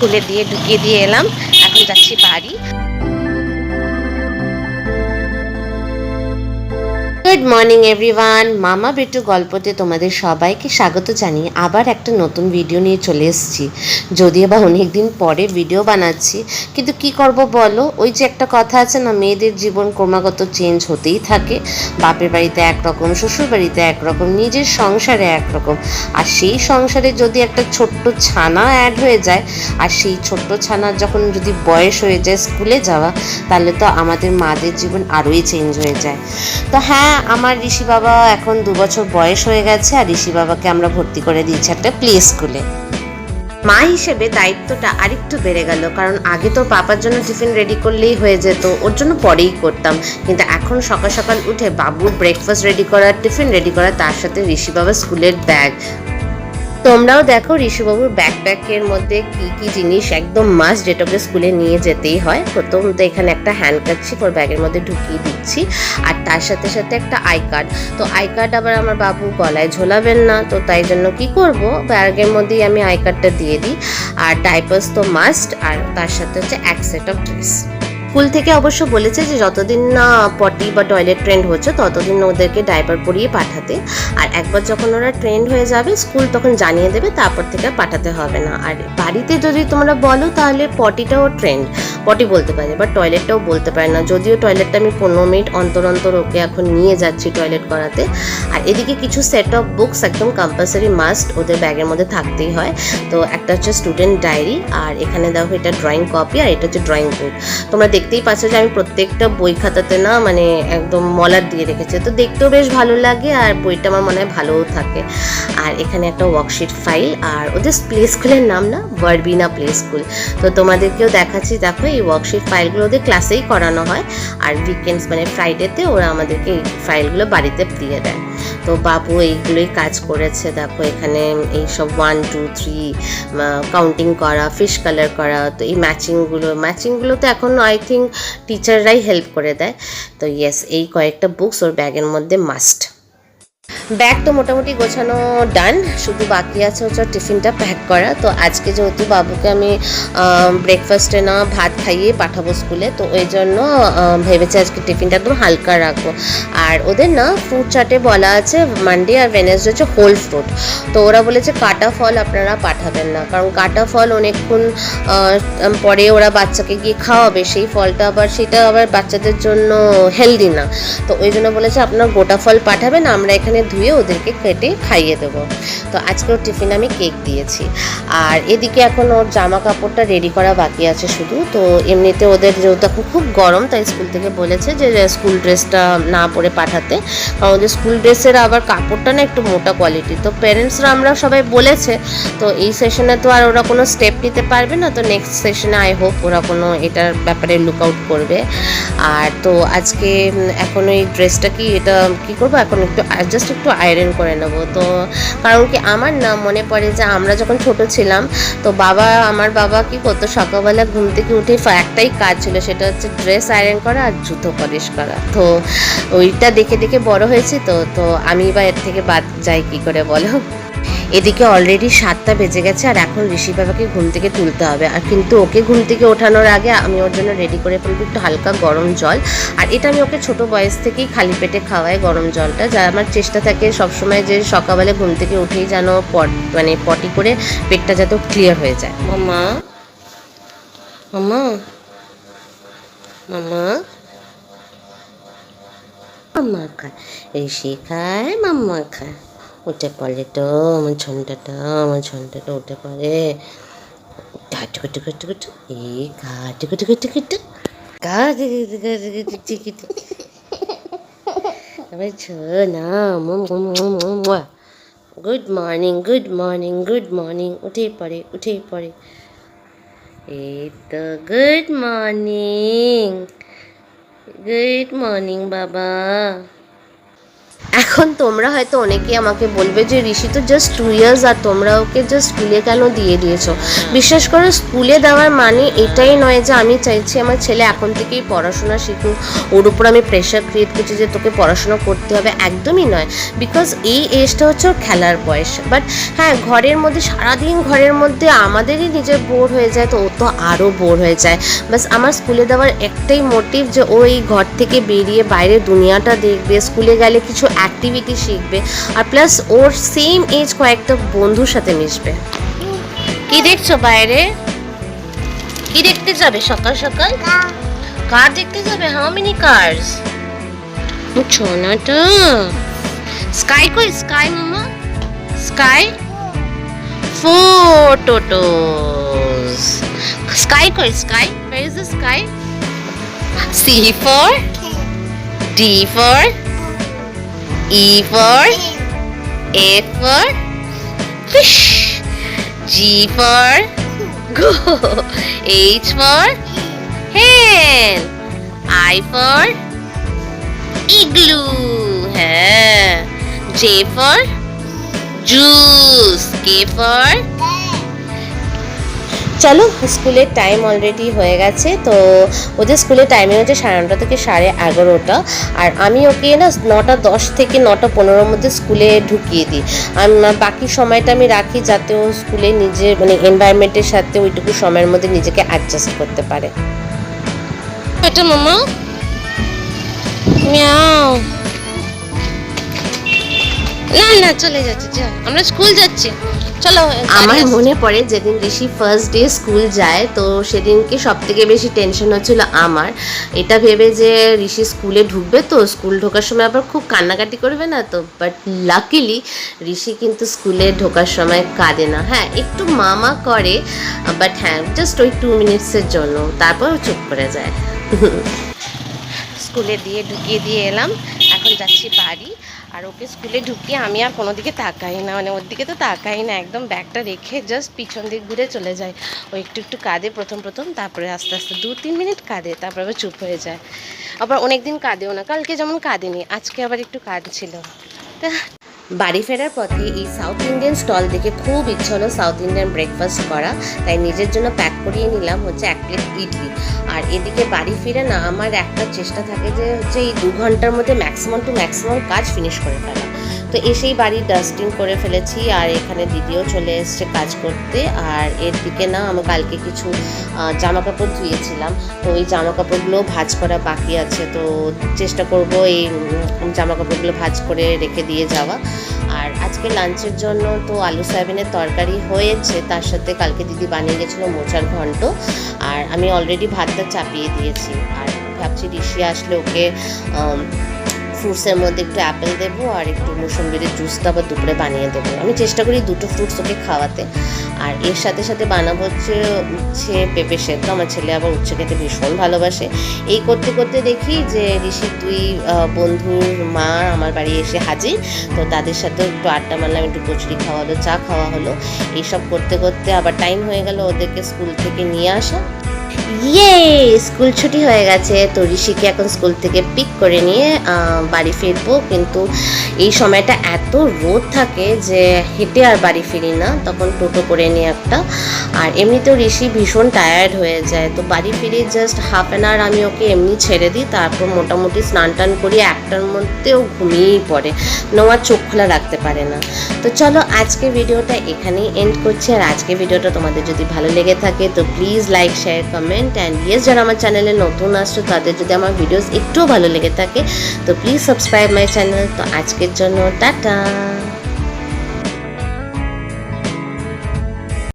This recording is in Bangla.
স্কুলে দিয়ে ঢুকিয়ে দিয়ে এলাম। এখন যাচ্ছি বাড়ি। গুড মর্নিং এভরিওয়ান মামা বেটু গল্পতে তোমাদের সবাইকে স্বাগত জানিয়ে আবার একটা নতুন ভিডিও নিয়ে চলে এসেছি। যদিও বা অনেক দিন পরে ভিডিও বানাচ্ছি, কিন্তু কি করব বলো? ওই যে একটা কথা আছে না, মেয়েদের জীবন ক্রমাগত চেঞ্জ হতেই থাকে। বাপের বাড়িতে একরকম, শ্বশুর বাড়িতে একরকম, নিজের সংসারে একরকম। আর সেই সংসারে যদি একটা ছোট্ট ছানা অ্যাড হয়ে যায়, আর সেই ছোট্ট ছানার যখন যদি বয়স হয়ে যায় স্কুলে যাওয়া, তাহলে তো আমাদের মাদের জীবন আরোই চেঞ্জ হয়ে যায়। তো হ্যাঁ আমার ঋষি বাবা এখন দু বছর বয়স হয়ে গেছে আর ঋষি বাবাকে আমরা ভর্তি করে দিয়েছি একটা প্লে স্কুলে। মা হিসেবে দায়িত্বটা আরেকটু বেড়ে গেল, কারণ আগে তো পাপার জন্য টিফিন রেডি করলেই হয়ে যেত, ওর জন্য পরেই করতাম। কিন্তু এখন সকাল সকাল উঠে বাবুর ব্রেকফাস্ট রেডি করা টিফিন রেডি করা তার সাথে ঋষি বাবা স্কুলের ব্যাগ তোমরাও দেখো ঋষুবাবুর ব্যাকপ্যাকের মধ্যে কি কি জিনিস একদম মাস্ট যেটা ওকে স্কুলে নিয়ে যেতেই হয়। প্রথম তো এখানে একটা হ্যান্ড কাচ্ছি ওর ব্যাগের মধ্যে ঢুকিয়ে দিচ্ছি। আর তার সাথে সাথে একটা আই কার্ড তো আই কার্ড আবার আমার বাবু গলায় ঝোলাবেন না, তো তাই জন্য কি করব? ব্যাগের মধ্যেই আমি আই কার্ডটা দিয়ে দিই। আর ডাইপার্স তো মাস্ট আর তার সাথে হচ্ছে এক সেট অফ ড্রেস স্কুল থেকে অবশ্য বলেছে যে যতদিন না পটি বা টয়লেট ট্রেন্ড হচ্ছে, ততদিন ওদেরকে ডাইপার পরিয়ে পাঠাতে। আর একবার যখন ওরা ট্রেন্ড হয়ে যাবে, স্কুল তখন জানিয়ে দেবে, তারপর থেকে পাঠাতে হবে না। আর বাড়িতে যদি তোমরা বলো, তাহলে পটিটাও ট্রেন্ড। পটি বলতে পারে, বা টয়লেটটাও বলতে পারে না। যদিও টয়লেটটা আমি পনেরো মিনিট অন্তর অন্তর ওকে এখন নিয়ে যাচ্ছি টয়লেট করাতে। আর এদিকে কিছু সেট অফ বুকস একদম কম্পালসারি মাস্ট ওদের ব্যাগের মধ্যে থাকতেই হয়। তো একটা হচ্ছে স্টুডেন্ট ডায়েরি আর এখানে দেখো এটা ড্রয়িং কপি আর এটা হচ্ছে ড্রয়িং বুক তোমরা দেখতেই পাচ্ছ যে আমি প্রত্যেকটা বই খাতাতে না মানে একদম মলার দিয়ে রেখেছি। তো দেখতেও বেশ ভালো লাগে আর বইটা আমার মনে হয় ভালোও থাকে। আর এখানে একটা ওয়ার্কশিট ফাইল আর ওদের প্লে স্কুলের নাম না? ভার্বিনা প্লে স্কুল তো তোমাদেরকেও দেখাচ্ছি, দেখো এই ওয়ার্কশিট ফাইলগুলো ওদের ক্লাসেই করানো হয়। আর উইকেন্ডস মানে ফ্রাইডেতে ওরা আমাদেরকে এই ফাইলগুলো বাড়িতে দিয়ে দেয়। তো বাবু এইগুলোই কাজ করেছে। দেখো এখানে এই সব ওয়ান টু থ্রি কাউন্টিং করা ফিশ কালার করা, তো এই ম্যাচিংগুলো ম্যাচিংগুলো তো এখন আই থিঙ্ক টিচাররাই হেল্প করে দেয়। তো ইয়েস এই কয়েকটা বুকস ওর ব্যাগের মধ্যে মাস্ট ব্যাগ তো মোটামুটি গোছানো ডান, শুধু বাকি আছে হচ্ছে টিফিনটা প্যাক করা। তো আজকে যেহেতু বাবুকে আমি ব্রেকফাস্টে না ভাত খাইয়ে পাঠাবো স্কুলে তো ওই জন্য ভেবেছি আজকে টিফিনটা একদম হালকা রাখব। আর ওদের না ফ্রুট চাটে বলা আছে মানডে আর ভেনেসডে হচ্ছে হোল ফ্রুট তো ওরা বলেছে কাটা ফল আপনারা পাঠাবেন না, কারণ কাটা ফল অনেকক্ষণ পরে ওরা বাচ্চাকে গিয়ে খাওয়াবে, সেই ফলটা আবার, সেটা আবার বাচ্চাদের জন্য হেলদি না। তো ওই জন্য বলেছে আপনার গোটা ফল পাঠাবেন, আমরা এখানে ধুয়ে ওদেরকে কেটে খাইয়ে দেবো। তো আজকে ওর টিফিন আমি কেক দিয়েছি। আর এদিকে এখন ওর জামা কাপড়টা রেডি করা বাকি আছে শুধু। তো এমনিতে ওদের যেহেতু এখন খুব গরম, তাই স্কুল থেকে বলেছে যে স্কুল ড্রেসটা না পরে পাঠাতে। কারণ ওদের স্কুল ড্রেসের আবার কাপড়টা না একটু মোটা কোয়ালিটি তো প্যারেন্টসরা আমরা সবাই বলেছে, তো এই সেশনে তো আর ওরা কোনো স্টেপ নিতে পারবে না। তো নেক্সট সেশনে আই হোপ ওরা কোনো এটার ব্যাপারে লুক আউট করবে। আর তো আজকে এখন ওই ড্রেসটা কি, এটা কি করব? এখন একটু জাস্ট একটু আয়রন করে নেব। তো কারণ কি আমার না মনে পড়ে যে আমরা যখন ছোট ছিলাম, তো বাবা, আমার বাবা কি করতো, সকালবেলা ঘুম থেকে উঠে একটাই কাজ ছিল, সেটা হচ্ছে ড্রেস আয়রন করা আর জুতো পলিশ করা। তো ওইটা দেখে দেখে বড় হয়েছি তো তো আমি বা এর থেকে বাদ যাই কি করে বলো? এদিকে অলরেডি সাতটা বেজে গেছে আর এখন ঋষি বাবাকে ঘুম থেকে তুলতে হবে। আর কিন্তু ওকে ঘুম থেকে ওঠানোর আগে আমি ওর জন্য রেডি করে ফেলব একটু হালকা গরম জল। আর এটা আমি ওকে ছোট বয়স থেকেই খালি পেটে খাওয়াই গরম জলটা। যা আমার চেষ্টা থাকে সবসময় যে সকালবেলা ঘুম থেকে উঠেই যেন পট মানে পটি করে পেটটা যাতে ক্লিয়ার হয়ে যায়। মামা মামা মামা। মাম্মা খায় ঋষি খায় মাম্মা খায় উঠে পড়ে তো, আমার ঝন্ডাটা আমার ঝন্ডাটা উঠে পড়ে। টুকু টুকু টুকু টুকু এই গা টুকু টুকু টুকু টুকু গা টুকু টুকু টুকু টুকু টুকু আবার ছো না good morning good morning good morning, উঠেই পড়ে উঠেই পড়ে। এই তো গুড মর্নিং গুড মর্নিং, বাবা। এখন তোমরা হয়তো অনেকেই আমাকে বলবে যে ঋষি তো জাস্ট টু ইয়ার্স আর তোমরা ওকে জাস্ট স্কুলে কেন দিয়ে দিয়েছ? বিশ্বাস করো স্কুলে দেওয়ার মানে এটাই নয় যে আমি চাইছি আমার ছেলে এখন থেকেই পড়াশোনা শিখুক। ওর উপর আমি প্রেশার ক্রিয়েট করছি যে তোকে পড়াশোনা করতে হবে। একদমই নয়। বিকজ এই এজটা হচ্ছে ওর খেলার বয়স। বাট হ্যাঁ ঘরের মধ্যে সারাদিন ঘরের মধ্যে আমাদেরই নিজের বোর হয়ে যায় তো ও তো আরও বোর হয়ে যায়। বাস আমার স্কুলে দেওয়ার একটাই মোটিভ যে ও এই ঘর থেকে বেরিয়ে বাইরে দুনিয়াটা দেখবে স্কুলে গেলে কিছু অ্যাক্টিভিটি শিখবে। আর প্লাস ওর সেম এজ কয়েকটা বন্ধুর সাথে মিশবে। কি দেখছ বাইরে? কি দেখতে যাবে সকাল সকাল? কার দেখতে যাবে? হাউ মেনি কার্স ছোনাটা স্কাই কই? স্কাই মামা? Sky four totos. Sky koi sky? Where is the sky? C for D for E for A for fish. G for go. H for hen. I for igloo. হ্যাঁ J for juice. K for চলো, স্কুলের টাইম অলরেডি হয়ে গেছে, তো ওদের স্কুলের টাইমিং হচ্ছে সাড়ে নটা থেকে সাড়ে এগারোটা। আর আমি ওকে না নটা দশ থেকে নটা পনেরোর মধ্যে স্কুলে ঢুকিয়ে দিই। আমি বাকি সময়টা আমি রাখি যাতে ও স্কুলে নিজের মানে এনভায়রনমেন্টের সাথে ওইটুকু সময়ের মধ্যে নিজেকে অ্যাডজাস্ট করতে পারে। এটা মামা। মিয়াও। না না, চলে যাচ্ছে আমরা স্কুল যাচ্ছি। চলো আমার মনে পড়ে যেদিন ঋষি ফার্স্ট ডে স্কুল যায় তো সেদিনকে সব থেকে বেশি টেনশন হচ্ছিল আমার। এটা ভেবে যে ঋষি স্কুলে ঢুকবে তো স্কুল ঢোকার সময় আবার খুব কান্নাকাটি করবে না তো? বাট লাকিলি ঋষি কিন্তু স্কুলে ঢোকার সময় কাঁদে না। হ্যাঁ একটু মামা করে বাট হ্যাঁ জাস্ট ওই টু মিনিটসের জন্য। তারপর চুপ করে যায়। স্কুলে দিয়ে ঢুকিয়ে দিয়ে এলাম। এখন যাচ্ছি বাড়ি, আর ওকে স্কুলে ঢুকিয়ে আমি আর কোনো দিকে তাকাই না মানে ওর দিকে তো তাকাই না, একদম ব্যাগটা রেখে জাস্ট পিছন দিক ঘুরে চলে যায়। ও একটু একটু কাঁদে প্রথম প্রথম, তারপরে আস্তে আস্তে দু তিন মিনিট কাঁদে, তারপরে আবার চুপ হয়ে যায়। আবার অনেক দিন কাঁদেও না, কালকে যেমন কাঁদেনি, আজকে আবার একটু কাঁদছিল। তা বাড়ি ফেরার পথে এই সাউথ ইন্ডিয়ান স্টল দেখে খুব ইচ্ছে হলো সাউথ ইন্ডিয়ান ব্রেকফাস্ট করা। তাই নিজের জন্য প্যাক করিয়ে নিলাম হচ্ছে এক প্লেট ইডলি। আর এদিকে বাড়ি ফিরে না আমার একটা চেষ্টা থাকে যে হচ্ছে এই দু ঘণ্টার মধ্যে ম্যাক্সিমাম টু ম্যাক্সিমাম কাজ ফিনিশ করে ফেলা। তো এসেই বাড়ি ডাস্টিং করে ফেলেছি আর এখানে দিদিও চলে এসছে কাজ করতে। আর এর দিকে না আমি কালকে কিছু জামা কাপড় ধুয়েছিলাম। তো ওই জামা কাপড়গুলো ভাজ করা বাকি আছে। তো চেষ্টা করব এই জামা কাপড়গুলো ভাজ করে রেখে দিয়ে যাওয়া। আর আজকে লাঞ্চের জন্য তো আলু সয়াবিনের তরকারি হয়েছে। তার সাথে কালকে দিদি বানিয়ে গেছিল মোচার ঘন্ট। আর আমি অলরেডি ভাতটা চাপিয়ে দিয়েছি। আর ভাবছি ঋষি আসলে ওকে ফ্রুটসের মধ্যে একটু অ্যাপেল দেবো আর একটু মুসম্বির জুসটা আবার দুপুরে বানিয়ে দেবো। আমি চেষ্টা করি দুটো ফ্রুটস ওকে খাওয়াতে। আর এর সাথে সাথে বানাবো হচ্ছে, উচ্ছে পেঁপে সেদ্ধ। আমার ছেলে আবার উচ্ছে খেতে ভীষণ ভালোবাসে। এই করতে করতে দেখি যে ঋষির দুই বন্ধুর মা আমার বাড়ি এসে হাজির। তো তাদের সাথে একটু আড্ডা মারলাম, একটু কচুরি খাওয়া হলো, চা খাওয়া হলো। এইসব করতে করতে আবার টাইম হয়ে গেল ওদেরকে স্কুল থেকে নিয়ে আসা। ইয়ে স্কুল ছুটি হয়ে গেছে, তো ঋষিকে এখন স্কুল থেকে পিক করে নিয়ে বাড়ি ফিরবো। কিন্তু এই সময়টা এত রোদ থাকে যে হেঁটে আর বাড়ি ফিরি না। তখন টোটো করে নিয়ে একটা আর এমনিতেও ঋষি ভীষণ টায়ার্ড হয়ে যায়। তো বাড়ি ফিরে জাস্ট হাফ অ্যান আওয়ার আমি ওকে এমনি ছেড়ে দিই, তারপর মোটামুটি স্নান টান করি, একটার মধ্যেও ঘুমিয়েই পড়ে। নোয়ার চোখ খোলা রাখতে পারে না। তো চলো আজকে ভিডিওটা এখানেই এন্ড করছি। আর আজকে ভিডিওটা তোমাদের যদি ভালো লেগে থাকে, তো please like share comment and yes যারা আমার চ্যানেলে নতুন আসছো, তাদের যদি আমার ভিডিওস একটুও ভালো লেগে থাকে, তো প্লিজ সাবস্ক্রাইব মাই চ্যানেল তো আজকের জন্য টাটা।